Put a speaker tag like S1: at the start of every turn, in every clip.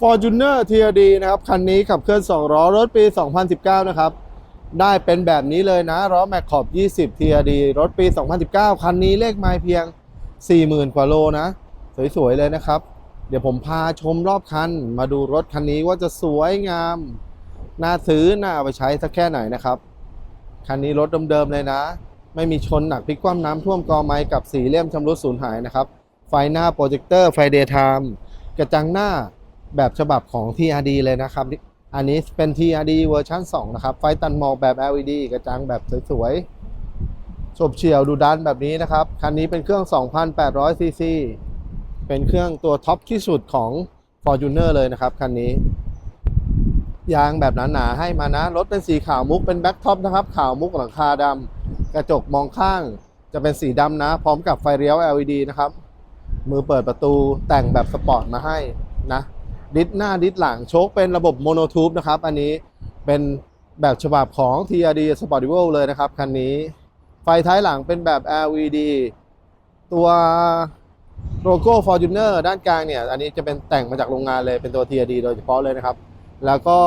S1: Fortuner TRD นะครับ คันนี้ขับเคลื่อน 2 ล้อรถปี 2019 นะครับ ได้เป็นแบบนี้เลยนะล้อแม็กขอบ 20 TRD รถปี 2019 คันนี้เลขไมล์เพียง 40,000 กว่าโลนะ สวย ๆ เลยนะครับ เดี๋ยวผมพาชมรอบคัน มาดูรถคันนี้ว่าจะสวยงาม น่าซื้อ น่าเอาไปใช้สักแค่ไหนนะครับ คันนี้รถเดิมๆเลยนะ ไม่มีชนหนักพลิกคว่ำน้ำท่วมกอไม้กับสีเลี่ยมชำรุดสูญหายนะครับ ไฟหน้าโปรเจคเตอร์ไฟเดย์ไทม์กระจังหน้า แบบฉบับของ TRD เลยนะครับ อันนี้เป็น TRD เวอร์ชัน2 นะครับ ไฟตันหมอกแบบ LED กระจังแบบสวยๆโฉบเฉี่ยวดูดันแบบนี้นะครับ คันนี้เป็นเครื่อง 2,800 ซีซี เป็นเครื่องตัวท็อปที่สุดของ Fortuner เลยนะครับ คันนี้ ยางแบบหนาๆให้มานะ รถเป็นสีขาวมุกเป็นแบ็คท็อปนะครับ ขาวมุกหลังคาดำกระจกมองข้างจะเป็นสีดำนะ พร้อมกับไฟเลี้ยว LED นะครับ มือเปิดประตูแต่งแบบสปอร์ตมาให้นะ ดิสหน้าดิสหลังโชคเป็นระบบโมโนทูบนะครับ อันนี้เป็นแบบฉบับของ TRD Sportivo เลยนะครับคันนี้ ไฟท้ายหลังเป็นแบบ LED ตัวโลโก้ Fortuner ด้านกลางเนี่ย อันนี้จะเป็นแต่งมาจากโรงงานเลยเป็นตัว TRD โดยเฉพาะเลยนะครับ แล้วก็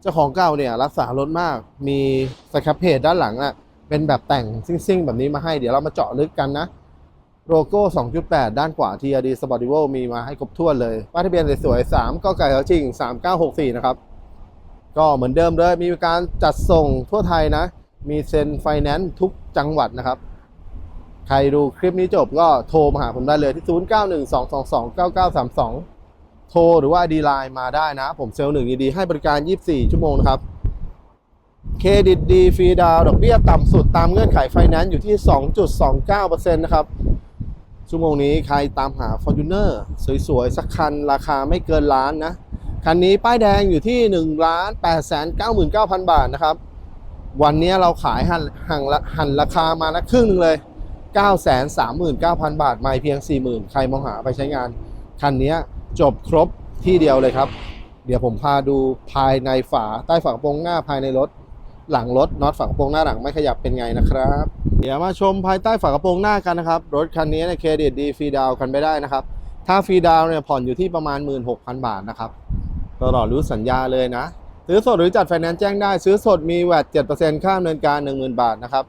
S1: เจ้าของเก่าเนี่ยรักษารถมากมีสครับเพจด้านหลังอะเป็นแบบแต่งซิ่งๆ แบบนี้มาให้เดี๋ยวเรามาเจาะลึกกันนะ โลโก้ 2.8 ด้านขวาที่ TRD Sportivo มีมาให้ครบถ้วนเลยป้ายทะเบียนสวยๆ3ก็ไก่เขาจริง 3964 นะครับ ก็เหมือนเดิมเลย มีการจัดส่งทั่วไทยนะ มีเซ็นไฟแนนซ์ทุกจังหวัดนะครับ ใครดูคลิปนี้จบก็โทรมาหาผมได้เลยที่ 0912229932 โทรหรือว่าดีไลน์มาได้นะ ผมเซลล์หนึ่งดีๆให้บริการ 24 ชั่วโมงนะครับเครดิตดีฟรีดาวน์ดอกเบี้ยต่ำสุดตามเงื่อนไขไฟแนนซ์อยู่ที่ 2.29%นะครับ ชั่วโมงนี้ใครตามหา Fortuner สวยๆ สักคันราคาไม่เกินล้านนะ คันนี้ป้ายแดงอยู่ที่1ล้าน8 9 9 0 0 0บาทนะครับ วันนี้เราขายหันหันหันราคามานะครึ่งหนึงเลย 9 3 9 0 0 0 บาท ไม่เพียง 40,000 ใครมองหาไปใช้งาน คันนี้จบครบที่เดียวเลยครับ เดี๋ยวผมพาดูภายในฝาใต้ฝากระโปรงหน้าภายในรถ หลังรถน็อตฝากระโปรงหน้าหลังไม่ขยับเป็นไงนะครับ เดี๋ยวมาชมภายใต้ฝากระโปรงหน้ากันนะครับ รถคันนี้ในยเครดิตดีฟรีดาวน์กันไปได้นะครับ ถ้าฟรีดาวน์เนี่ยผ่อนอยู่ที่ประมาณ 16,000 บาทนะครับตลอดรู้สัญญาเลยนะ ซื้อสดหรือจัดไฟแนนซ์แจ้งได้ ซื้อสดมีแวด7%ค่าดำเนินการ 10,000 บาทนะครับ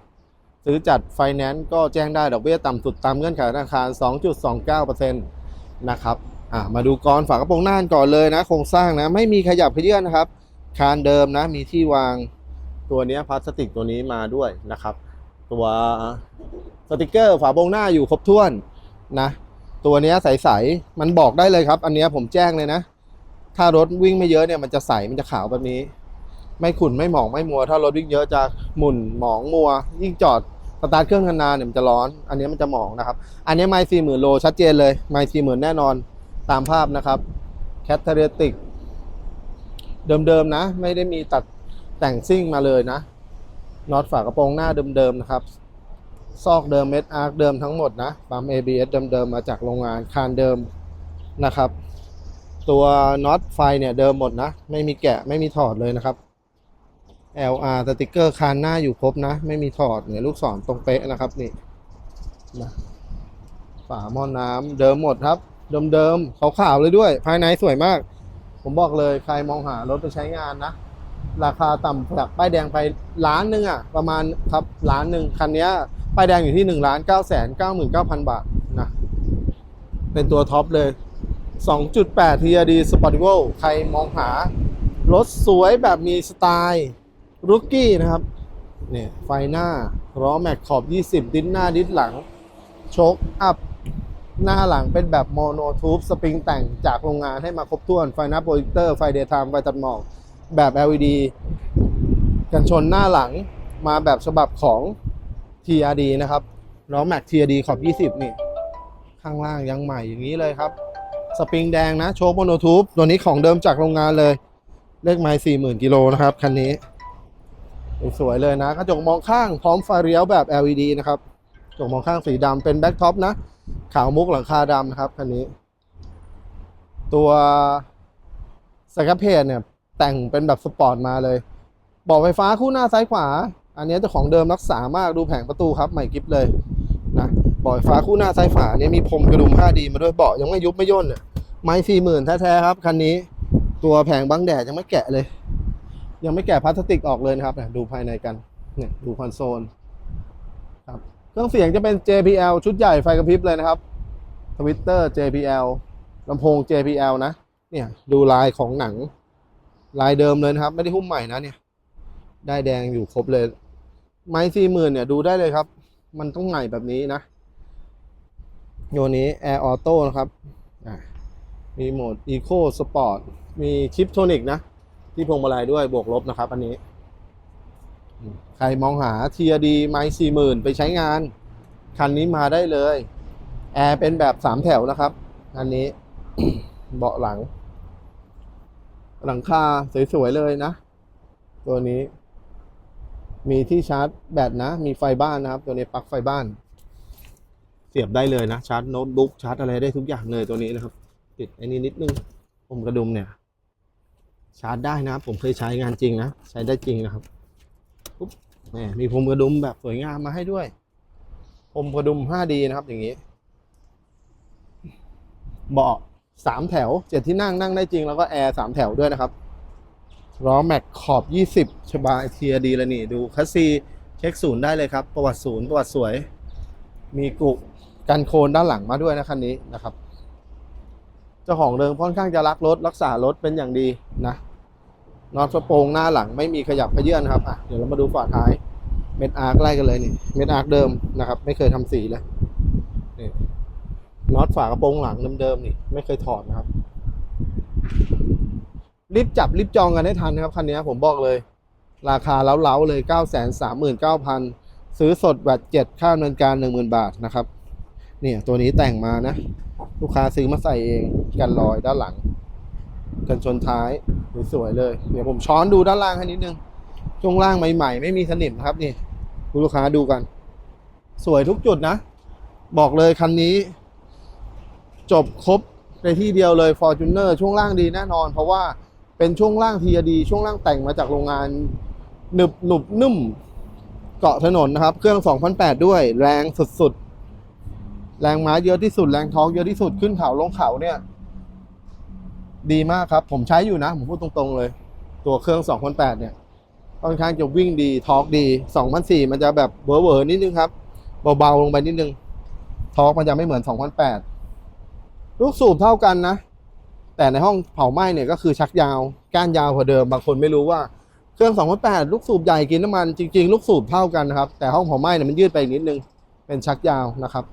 S1: ซื้อจัดไฟแนนซ์ก็แจ้งได้ดอกเบี้ยต่ำสุดตามเงื่อนไขธนาคาร 2.29%นะครับอะมาดูกรฝากระโปรงหน้าก่อนเลยนะ โครงสร้างนะไม่มีขยับขยื่นนะครับ คานเดิมนะมีที่วาง ตัวนี้พลาสติกตัวนี้มาด้วยนะครับ ตัวสติกเกอร์ฝาโปรงหน้าอยู่ครบถ้วนนะตัวนี้ใสๆมันบอกได้เลยครับ อันนี้ผมแจ้งเลยนะ ถ้ารถวิ่งไม่เยอะเนี่ยมันจะใสมันจะขาวแบบนี้ ไม่ขุ่นไม่หมองไม่มัว ถ้ารถวิ่งเยอะจะหมุนหมองมัว ยิ่งจอดสตาร์ทเครื่องนานๆเนี่ยมันจะร้อน อันนี้มันจะหมองนะครับ อันนี้ไม่สี่หมื่นโลชัดเจนเลยไม่สี่หมื่นแน่นอนตามภาพนะครับแคทเทเรติกเดิมๆนะ ไม่ได้มีตัด แต่งซิ่งมาเลยนะน็อตฝากระโปรงหน้าเดิมๆนะครับ ซอกเดิมเม็ดอาร์คเดิมทั้งหมดนะปั๊ม ABS เดิมๆมาจากโรงงานคานเดิมนะครับ ตัวน็อตไฟเนี่ยเดิมหมดนะ ไม่มีแกะไม่มีถอดเลยนะครับ LR สติกเกอร์คานหน้าอยู่ครบนะ ไม่มีถอดเนี่ยลูกศรตรงเป๊ะนะครับนี่นะฝาหม้อน้ำเดิมหมดครับ เดิมๆขาวๆเลยด้วย ภายในสวยมาก ผมบอกเลยใครมองหารถไปใช้งานนะ ราคาต่ำจากป้ายแดงไปล้านหนึ่งอะประมาณครับล้านหนึ่งคันนี้ป้ายแดงอยู่ที่1นึ่งล้านเก้าแสนเก้าหมื่นเก้าพันบาทนะเป็นตัวท็อปเลย 2.8 TRD Sportivo ใครมองหารถสวยแบบมีสไตล์รุกกี้นะครับเนี่ยไฟหน้าล้อแม็กขอบ 20 ดิสหน้าดิสหลัง โชคอัพ หน้าหลังเป็นแบบโมโนทูบสปริงแต่งจากโรงงานให้มาครบถ้วน ไฟหน้าโปรเจคเตอร์ ไฟเดย์ไทม์ไฟตัดหมอก แบบ LED กันชนหน้าหลังมาแบบฉบับของ TRD นะครับล้อแม็ก TRD ขอบ 20 นี่ ข้างล่างยังใหม่อย่างนี้เลยครับ สปริงแดงนะโชว์โมโนทูบตัวนี้ของเดิมจากโรงงานเลย เลขไม้สี่หมื่นกิโลนะครับ คันนี้ สวยเลยนะกระจกมองข้างพร้อมไฟเลี้ยวแบบ LED นะครับกระจกมองข้างสีดำเป็นแบ็คท็อปนะ ขาวมุกหลังคาดำนะครับคันนี้ ตัวสกับเพจเนี่ย แต่งเป็นแบบสปอร์ตมาเลยบอกไฟฟ้าคู่หน้าซ้ายขวา อันนี้เจ้าของเดิมรักษามากดูแผงประตูครับใหม่กิฟเลยนะบอกไฟฟ้าคู่หน้าซ้ายฝาเนี่ยมีพรมกระดุม 5D มาด้วยเบาะยังไม่ยุบไม่ย่นเนี่ยไม้สี่หมื่นแท้ๆครับคันนี้ตัวแผงบังแดดยังไม่แกะเลย ยังไม่แกะพลาสติกออกเลยนะครับดูภายในกันเนี่ยดูคอนโซลครับเครื่องเสียงจะเป็น JBL ชุดใหญ่ไฟกระพริบเลยนะครับทวิตเตอร์ JBL ลำโพง JBL นะ เนี่ย ดูลายของหนัง ลายเดิมเลยนะครับ ไม่ได้หุ้มใหม่นะเนี่ย ได้แดงอยู่ครบเลย ไม้สี่หมื่นเนี่ยดูได้เลยครับ มันต้องใหม่แบบนี้นะโยนี้ Air Auto นะครับมีโหมด Eco Sport มีชิปโทนิกนะ ที่พวงมาลัยด้วยบวกลบนะครับ อันนี้ ใครมองหา TRD ไม้สี่หมื่นไปใช้งาน คันนี้มาได้เลย แอร์เป็นแบบสามแถวนะครับ อันนี้เบาะหลัง หลังคาสวย ๆ เลยนะ ตัวนี้ มีที่ชาร์จแบตนะ มีไฟบ้านนะครับ ตัวนี้ปลั๊กไฟบ้าน เสียบได้เลยนะ ชาร์จโน้ตบุ๊กชาร์จอะไรได้ทุกอย่างเลยตัวนี้นะครับ ติดไอ้นี่นิดนึงผมกระดุมเนี่ย ชาร์จได้นะ ผมเคยใช้งานจริงนะ ใช้ได้จริงนะครับปุ๊บแหมมีพรมกระดุมแบบสวยงามมาให้ด้วยพรมกระดุม 5D นะครับอย่างนี้ เบาะ สามแถวเจ็ดที่นั่งนั่งได้จริงแล้วก็แอร์สามแถวด้วยนะครับล้อแม็กขอบ20ชบาเทียดีแล้วนี่ดูคัสซีเช็คศูนย์ได้เลยครับ ประวัติศูนย์ประวัติสวย มีกุกันโคลนด้านหลังมาด้วยนะคันนี้นะครับ เจ้าของเดิมค่อนข้างจะรักรถรักษารถเป็นอย่างดีนะนอตกระโปรงหน้าหลังไม่มีขยับขยื่นนครับอะเดี๋ยวเรามาดูฝาท้ายเม็ดอาร์คไล่กันเลยนี่เม็ดอาร์เดิมนะครับ ไม่เคยทำสีเลย น็อตฝากระโปรงหลังเดิมๆนี่ไม่เคยถอดนะครับรีบจับรีบจองกันให้ทันนะครับคันนี้ผมบอกเลย ราคาเล้าๆเลย 9 3 9 0 0 0 ซื้อสดแบตเจ็ดค่าดำเนินการ 10,000 บาทนะครับ เนี่ยตัวนี้แต่งมานะ ลูกค้าซื้อมาใส่เองกันรอยด้านหลัง กันชนท้ายสวยๆเลย เดี๋ยวผมช้อนดูด้านล่างให้นิดนึงช่วงล่างใหม่ๆ ไม่มีสนิมนะครับนี่คุณลูกค้าดูกัน สวยทุกจุดนะ บอกเลยคันนี้ จบครบในที่เดียวเลย Fortuner ช่วงล่างดีแน่นอน เพราะว่าเป็นช่วงล่างทีดีช่วงล่างแต่งมาจากโรงงานหนึบหนุบนุ่มเกาะถนนนะครับ เครื่อง 2008 ด้วย แรงสุดๆ แรงม้าเยอะที่สุด แรงท้องเยอะที่สุดขึ้นเขาลงเขาเนี่ย ดีมากครับ ผมใช้อยู่นะ ผมพูดตรงๆเลย ตัวเครื่อง 2008 เนี่ยค่อนข้างจะวิ่งดีทอร์กดี 2004 มันจะแบบเวอร์ๆนิดนึงครับ เบาๆลงไปนิดนึงทอร์กมันจะไม่เหมือน 2008 ลูกสูบเท่ากันนะ แต่ในห้องเผาไหม้เนี่ยก็คือชักยาวก้านยาวกว่าเดิม บางคนไม่รู้ว่าเครื่อง2008ลูกสูบใหญ่กินน้ำมันจริง ๆ ลูกสูบเท่ากันนะครับ แต่ห้องเผาไหม้เนี่ยมันยืดไปอีกนิดนึง เป็นชักยาวนะครับ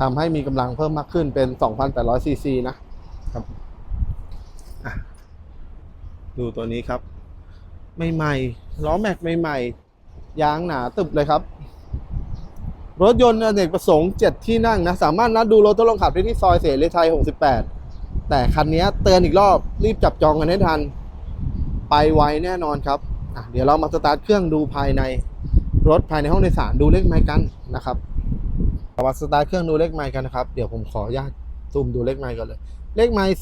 S1: ทำให้มีกำลังเพิ่มมากขึ้นเป็น2,800ซีซีนะครับดูตัวนี้ครับ ใหม่ๆล้อแม็กใหม่ๆยางหนาตึบเลยครับ รถยนต์อเนกประสงค์ 7 ที่นั่งนะ สามารถนัดดูรถทดลองขับได้ที่ซอยเสรีไทย 68 แต่คันนี้เตือนอีกรอบรีบจับจองกันให้ทัน ไปไวแน่นอนครับ เดี๋ยวเรามาสตาร์ทเครื่องดูภายในรถภายในห้องโดยสารดูเลขไมล์กันนะครับเรามาสตาร์ทเครื่องดูเลขไมล์กันนะครับ เดี๋ยวผมขออนุญาตซูมดูเลขไมล์ก่อนเลย เลขไมล์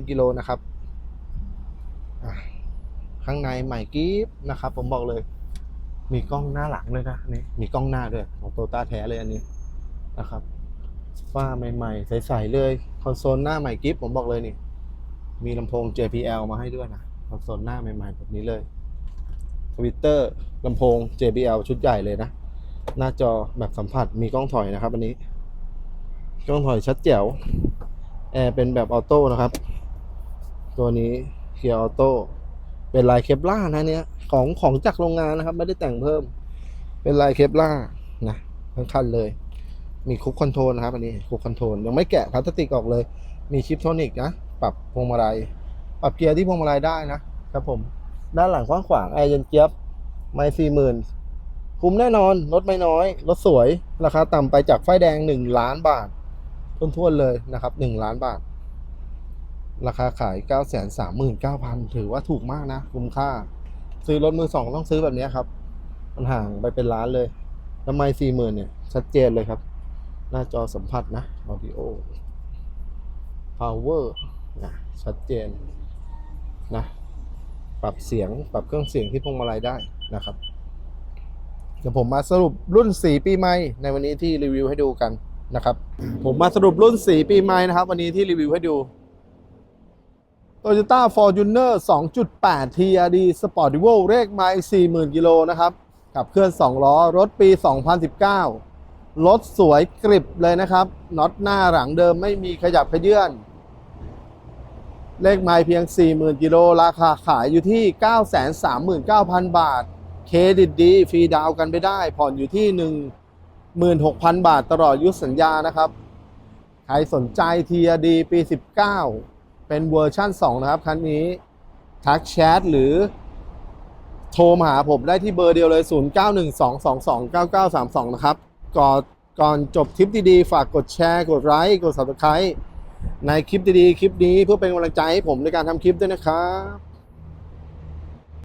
S1: 44,830กิโลนะครับข้างในใหม่กิฟนะครับ ผมบอกเลย มีกล้องหน้าหลังเลยนะนนี่มีกล้องหน้าด้วยของโตต้าแท้เลยอันนี้นะครับฝ้าใหม่ๆ ใสๆเลยคอนโซลหน้าใหม่กิฟผมบอกเลยนี่ มีลำโพง JBL มาให้ด้วยนะคอนโซลหน้าใหม่ๆแบบนี้เลยทวิตเตอร์ลำโพง JBL ชุดใหญ่เลยนะ หน้าจอแบบสัมผัสมีกล้องถอยนะครับอันนี้ กล้องถอยชัดแจ๋วแอร์เป็นแบบออโต้นะครับ ตัวนี้เกียร์ออโต้ เป็นลายเคปล่านะเนี่ยของของจากโรงงานนะครับ ไม่ได้แต่งเพิ่ม เป็นลายเคปล่านะทั้งคันเลย มีคุกคอนโทรลนะครับอันนี้คุกคอนโทรลยังไม่แกะพลาสติกออกเลย มีชิปโทนิกนะปรับพวงมาลัยปรับเกียร์ที่พวงมาลัยได้นะครับผม ด้านหลังกว้างขวางแอร์เย็นเจี๊ยบไม่สี่หมื่นคุ้มแน่นอนรถไม่น้อยรถสวย ราคาต่ำไปจากไฟแดงหนึ่งล้านบาทท้วนเลยนะครับหนึ่งล้านบาท ราคาขาย 9 3 9 0 0 0 ถือว่าถูกมากนะ คุ้มค่า ซื้อรถมือสองต้องซื้อแบบนี้ครับ มันห่างไปเป็นล้านเลยทำไมสี่หมื่นเนี่ย ชัดเจนเลยครับ หน้าจอสัมผัสนะ audio power นะชัดเจนนะ ปรับเสียง ปรับเครื่องเสียงที่พวงมาลัยได้นะครับ เดี๋ยวผมมาสรุปรุ่นสีปีใหม่ในวันนี้ที่รีวิวให้ดูกันนะครับ ผมมาสรุปรุ่นสีปีใหม่นะครับ วันนี้ที่รีวิวให้ดู Toyota Fortuner 2.8 TRD Sport Evo เลขไมล์40,000 กิโลนะครับ ขับเคลื่อน 2 ล้อ รถปี 2019 รถสวยกริบเลยนะครับน็อตหน้าหลังเดิมไม่มีขยับขยื่นเลขไมล์เพียง 40,000 กิโล ราคาขายอยู่ที่ 939,000 บาท เครดิตดี ฟรีดาวน์กันไปได้ ผ่อนอยู่ที่ 16,000 บาทตลอดยุสัญญานะครับ ใครสนใจ TRD ปี 19 เป็นเวอร์ชั่น 2 นะครับ คันนี้ ทักแชทหรือโทรมาหาผมได้ที่เบอร์เดียวเลย 0912229932 นะครับ ก่อนก่อนจบคลิปดีๆ ฝากกดแชร์ กดไลค์ กด subscribe ในคลิปดีๆ คลิปนี้เพื่อเป็นกำลังใจให้ผมในการทำคลิปด้วยนะครับ